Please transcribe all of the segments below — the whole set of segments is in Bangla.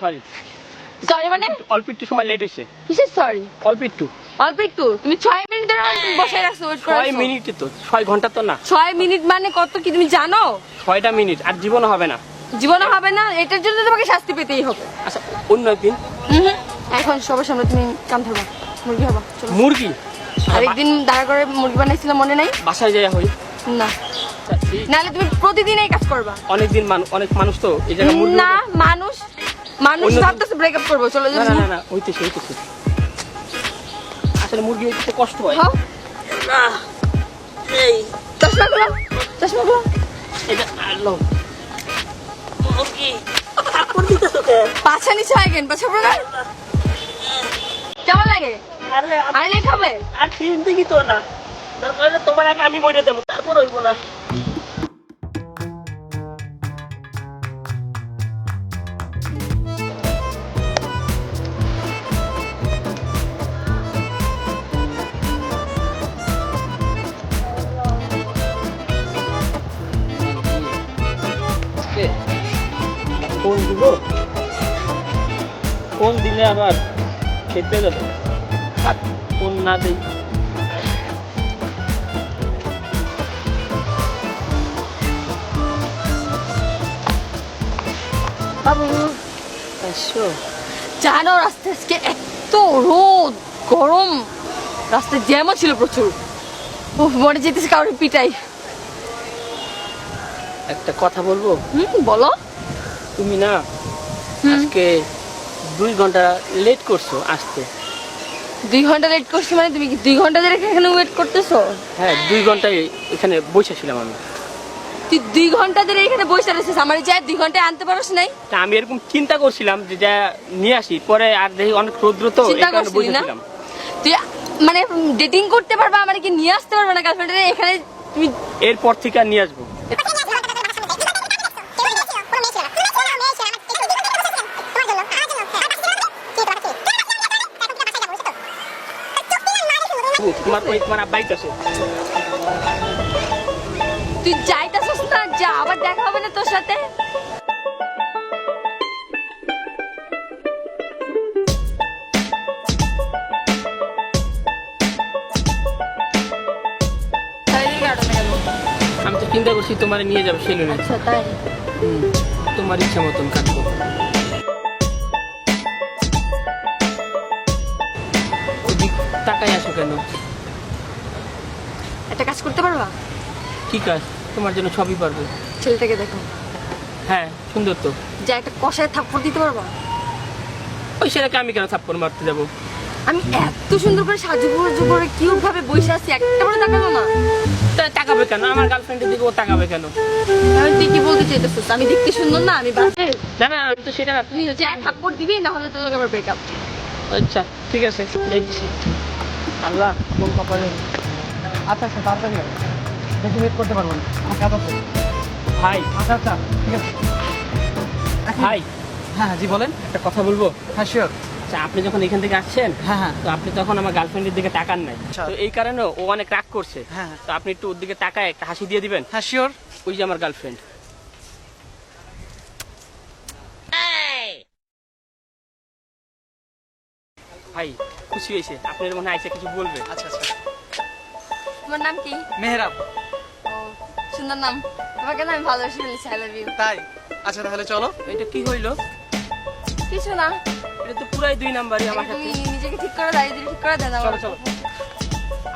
সরি সরি মানে? অল্প একটু সময় লেট হয়েছে। কিসের সরি অল্প একটু। অল্প একটু? তুমি ছয় মিনিট ধরে বসে রাখছো ওয়েট করে ছয় মিনিটে তো ছয় ঘণ্টা তো না। ছয় মিনিট মানে কত কি তুমি জানো? ছয়টা মিনিট আর জীবনও হবে না। জীবনে হবে না এটার জন্য তোমাকে শাস্তি পেতেই হবে। আচ্ছা অন্য একদিন। এখন সবার সামনে তুমি ধরবা মুরগি হবা চলো। মুরগি? আরেকদিন দাঁড়া করে মুরগি মনে নাই? বাসায় যাই হই। না। আচ্ছা, নাহলে তুমি প্রতিদিন এই কাজ করবা। অনেকদিন মানুষ অনেক মানুষ তো এই জায়গায় না মানুষ মানুষ ভাবতেছে ব্রেকআপ করব চলে না যাব না না না হইতেছে হইতেছে আসলে মুরগি হইতে কষ্ট হয়। হ্যাঁ। এই। চশমা গুলো চশমা গুলো এটা আলো মুরগি। কাপড় দিতেছো কে পাছা নিচে হয় কেন? পাছা পড়ে কেমন লাগে? আরে লেট হবে আর তিন দিকে তো না। দরকার তোমার আমি মরে দেবো তারপর হইব না। দিব। কোন দিলে আবার খেতে যাবে? কোন না দেই। বাবু জানো রাস্তায় আজকে এত রোদ গরম। রাস্তায় জ্যামও ছিল প্রচুর। ও মনে যেতেছে কারোর পিটাই। একটা কথা বলব? হুম বলো। তুমি না। আজকে দুই ঘণ্টা লেট করছ আসতে। দুই ঘণ্টা লেট করছি মানে তুমি কি দুই ঘণ্টা ধরে এখানে ওয়েট করতেছো? হ্যাঁ দুই ঘন্টায় এখানে বসেছিলাম আমি। তুই দুই ঘণ্টা ধরে এখানে বসে রয়েছিস আমার যা দুই ঘন্টায় আনতে পারোস নাই? তা আমি এরকম চিন্তা করছিলাম যে যা নিয়ে আসি পরে আর দেখি অনেক রৌদ্র তো চিন্তা করছিলি না? তুই মানে ডেটিং করতে পারবা আমার কি নিয়ে আসতে পারবে না গার্লফ্রেন্ডের এখানে তুমি এরপর থেকে নিয়ে আসব। তোমার ওই তোমার আব্বাই আছে তুই যাইতাছিস না যা আবার দেখা হবে না তোর সাথে। আমি তো চিন্তা করছি তোমার নিয়ে যাব সেলুনে। আচ্ছা তাই। তোমার ইচ্ছা মতন কাটবো। তাকাই আসো কেন? একটা কাজ করতে পারবা? কি কাজ? তোমার জন্য সবই পারব। ছেলেটাকে দেখো। হ্যাঁ সুন্দর তো। যা একটা কষায় থাপ্পড় দিতে পারবা? ওই সেটাকে আমি কেন থাপ্পড় মারতে যাব? আমি এত সুন্দর করে সাজু গুজু করে কিউট ভাবে বসে আছি একটা করে তাকালো না। তাকাবে কেন? আমার গার্লফ্রেন্ডের দিকে ও তাকাবে কেন? আমি তুই কি বলতে চাইতেছিস? আমি দেখতে সুন্দর না আমি বাসে না না আমি তো সেটা না। তুই হচ্ছে এক থাপ্পড় দিবি না হলে তোর আবার ব্রেকআপ আচ্ছা ঠিক আছে দেখছি। আল্লাহ কোন কপালে আচ্ছা আচ্ছা তাড়াতাড়ি। বেশি ওয়েট করতে পারব না। কাজ আছে ভাই। আচ্ছা আচ্ছা ঠিক আছে। ভাই। হ্যাঁ জি বলেন। একটা কথা বলব? হ্যাঁ শিওর আচ্ছা আপনি যখন এখান থেকে আসছেন হ্যাঁ হ্যাঁ। তো আপনি তখন আমার গার্লফ্রেন্ডের দিকে তাকান নাই। আচ্ছা। তো এই কারণে ও অনেক রাগ করছে। হ্যাঁ তো আপনি একটু ওর দিকে তাকায় একটা হাসি দিয়ে দিবেন? হ্যাঁ শিওর ওই যে আমার গার্লফ্রেন্ড ভাই খুশি হয়েছে। আপনার মনে আইসা কিছু বলবে? আচ্ছা আচ্ছা। তোমার নাম কি? মেহরাব। সুন্দর নাম। তোমাকে না আমি ভালোবেসে ফেলেছি আই লাভ ইউ তাই? আচ্ছা তাহলে চলো। এটা কি হইল? কিছু না। এটা তো পুরাই দুই নাম্বারই আমার তুমি নিজেকে ঠিক করে দিলে ঠিক করে দেন চলো চলো।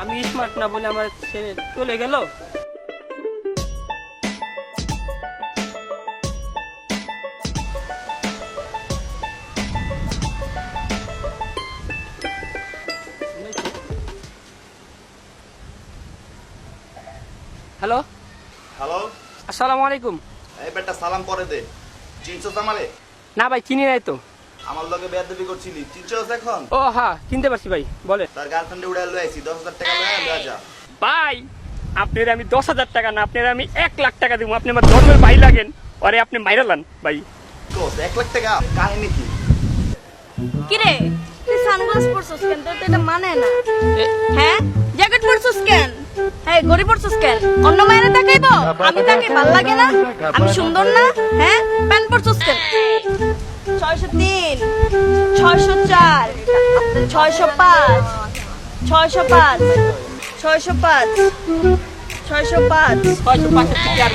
আমি স্মার্ট না বলে আমার ছেলে চলে গেল? হ্যালো? হ্যালো? আসসালামু আলাইকুম। এই বেটা সালাম করে দে। চিনছস আমারে না ভাই চিনি নাই তো। আমার লগে বেয়াদবি করছিলি। চিনছস এখন? ও হ্যাঁ চিনতে পারছি ভাই বলে তার গার্লফ্রেন্ডে উড়াই লই আইছি দশ হাজার টাকা লয়ে লয়ে যা ভাই আপনার আমি দশ হাজার টাকা না আপনার আমি এক লাখ টাকা দিব। আপনি আমার ধর্মের ভাই লাগেন আরে আপনি মাইরালান ভাই। কোস এক লাখ টাকা কাহিনী কি? কিরে তুই সানগ্লাস পরছস কেন? তোর তো এটা মানে না। হ্যাঁ? জ্যাকেট পরছস কেন? হ্যাঁ কেন অন্য মায়েরা আমি তাকে ভালো লাগে না আমি সুন্দর না হ্যাঁ? প্যান্ট পরছস কেন ছয়শো তিন ছয়শো চার ছয়শো পাঁচ ছয়শো পাঁচ ছয়শো পাঁচ ছয়শো পাঁচ। কি আর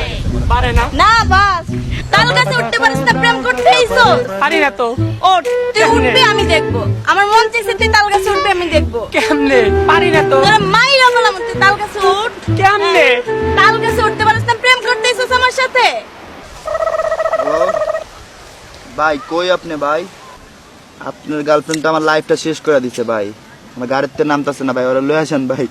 পারে না। না বাস। তাল গাছে উঠতে পারিস না প্রেম করতে পারি না তো। ওঠ তুই উঠবি আমি দেখব। আমার মন চাইছে তুই তাল গাছে উঠবি আমি দেখব। কেমনে? পারি না তো। কেমনে? তাল গাছে উঠতে পারিস না প্রেম করতে আমার সাথে। হ্যালো ভাই কই আপনি ভাই? আপনার গার্লফ্রেন্ড তো আমার লাইফটা শেষ করে দিছে ভাই। আমার গাড়িতে নামতেছে না ভাই ওরা লয়ে আসেন ভাই।